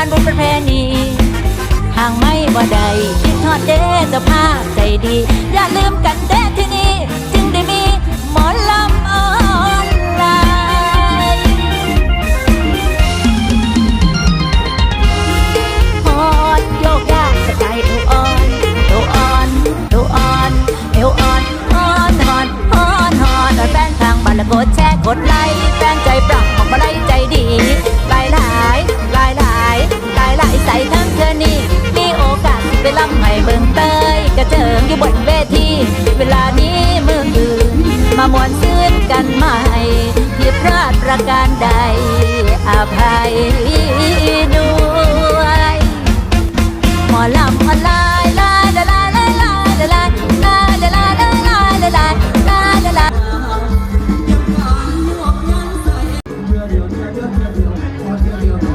านงานบุญประเพณีห่างไม่บ่ได้คิดทอดเด้เจ้าภาพใจดี อย่าลืมกันเด้ที่นี่จึงได้มีหมอลำออนไลน์ฮอนโยกยากสไตล์เอวอ่อนเอวอ่อนเอวอ่อนเอวอ่อนฮอนฮอนฮอนฮอนแฟนทางบ้านละกดแชร์กดไลค์ งอยู่บนเวที เวลานี้มืออื่น มามวนซื่นกันใหม่ผิดพลาดประการใดอภัยด้วยหมอลำออนไลน์ลาลาลาลาลาลาลาลาลาลาลาลาลาลาลาลาลาเดียวเดียวเดียวเดียวเดียว